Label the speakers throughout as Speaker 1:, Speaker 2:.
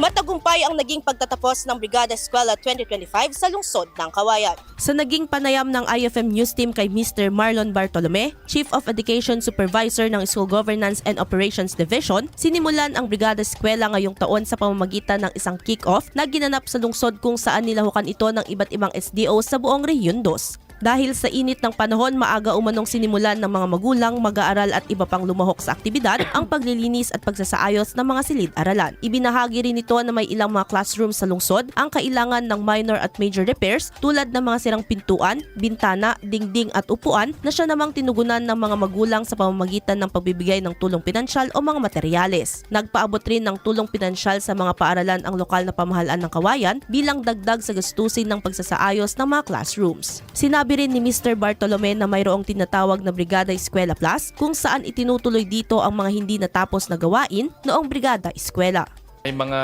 Speaker 1: Matagumpay ang naging pagtatapos ng Brigada Eskwela 2025 sa lungsod ng Kawayan. Sa naging panayam ng IFM News Team kay Mr. Marlon Bartolome, Chief of Education Supervisor ng School Governance and Operations Division, sinimulan ang Brigada Eskwela ngayong taon sa pamamagitan ng isang kick-off na ginanap sa lungsod kung saan nilahukan ito ng iba't ibang SDO sa buong Rehiyon 2. Dahil sa init ng panahon, maaga umanong sinimulan ng mga magulang, mag-aaral at iba pang lumahok sa aktibidad ang paglilinis at pagsasaayos ng mga silid-aralan. Ibinahagi rin ito na may ilang mga classroom sa lungsod ang kailangan ng minor at major repairs tulad ng mga sirang pintuan, bintana, dingding at upuan na siya namang tinugunan ng mga magulang sa pamamagitan ng pagbibigay ng tulong pinansyal o mga materyales. Nagpaabot rin ng tulong pinansyal sa mga paaralan ang lokal na pamahalaan ng kawayan bilang dagdag sa gastusin ng pagsasaayos ng mga classrooms. Sinabi rin ni Mr. Bartolome na mayroong tinatawag na Brigada Eskwela Plus kung saan itinutuloy dito ang mga hindi natapos na gawain noong Brigada Eskwela.
Speaker 2: May mga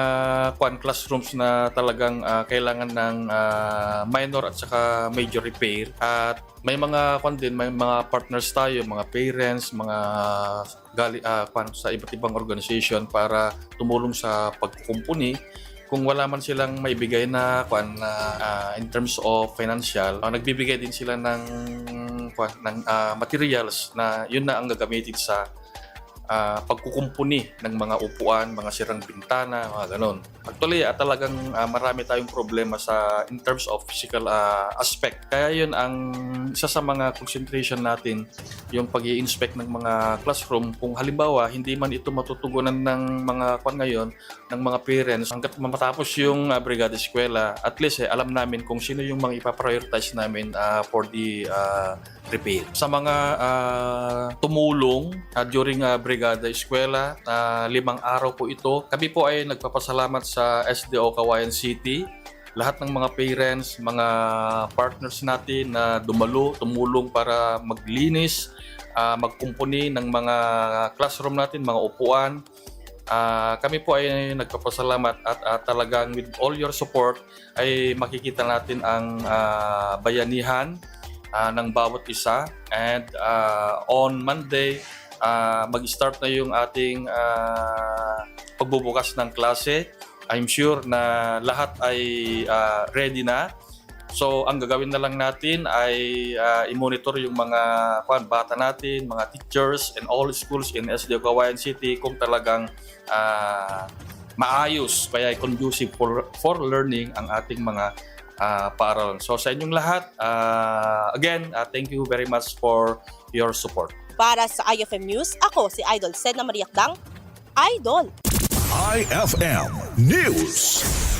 Speaker 2: kwan classrooms na talagang ah, kailangan ng ah, minor at saka major repair at may mga kwan din, may mga partners tayo, mga parents, mga gali kwan sa iba't ibang organization para tumulong sa pagkukumpuni kung wala man silang maibigay na kwan na ah, in terms of financial, ah, nagbibigay din sila ng kwan ng ah, materials na yun na ang gagamitin sa ah, pagkukumpuni ng mga upuan, mga sirang bintana, mga ganon. Actually, ah, talagang ah, marami tayong problema sa in terms of physical ah, aspect. Kaya yun ang isa sa mga concentration natin, yung pag inspect ng mga classroom. Kung halimbawa, hindi man ito matutugunan ng mga kwan ngayon, ng mga parents, hanggat matapos yung ah, brigada eskwela, at least eh, alam namin kung sino yung mga ipaprioritize namin ah, for the ah, repair. Sa mga ah, tumulong ah, during ah, Brigada Eskwela, na limang araw po ito, kami po ay nagpapasalamat sa SDO Kawayan City, lahat ng mga parents, mga partners natin na dumalo, tumulong para maglinis, ah, magkumpuni ng mga classroom natin, mga upuan. Ah, kami po ay nagpapasalamat at ah, talagang with all your support ay makikita natin ang ah, bayanihan ah, ng bawat isa. And ah, on Monday ah, mag-start na yung ating ah, pagbubukas ng klase. I'm sure na lahat ay ah, ready na. So ang gagawin na lang natin ay ah, i-monitor yung mga kwan, bata natin, mga teachers and all schools in SDO Kawayan City kung talagang ah, maayos kaya conducive for, for learning ang ating mga ah, paaralan. So sa inyong lahat, ah, again, ah, thank you very much for your support.
Speaker 1: Para sa IFM News, ako si Idol Sedna Mariakdang, Idol!
Speaker 3: IFM News.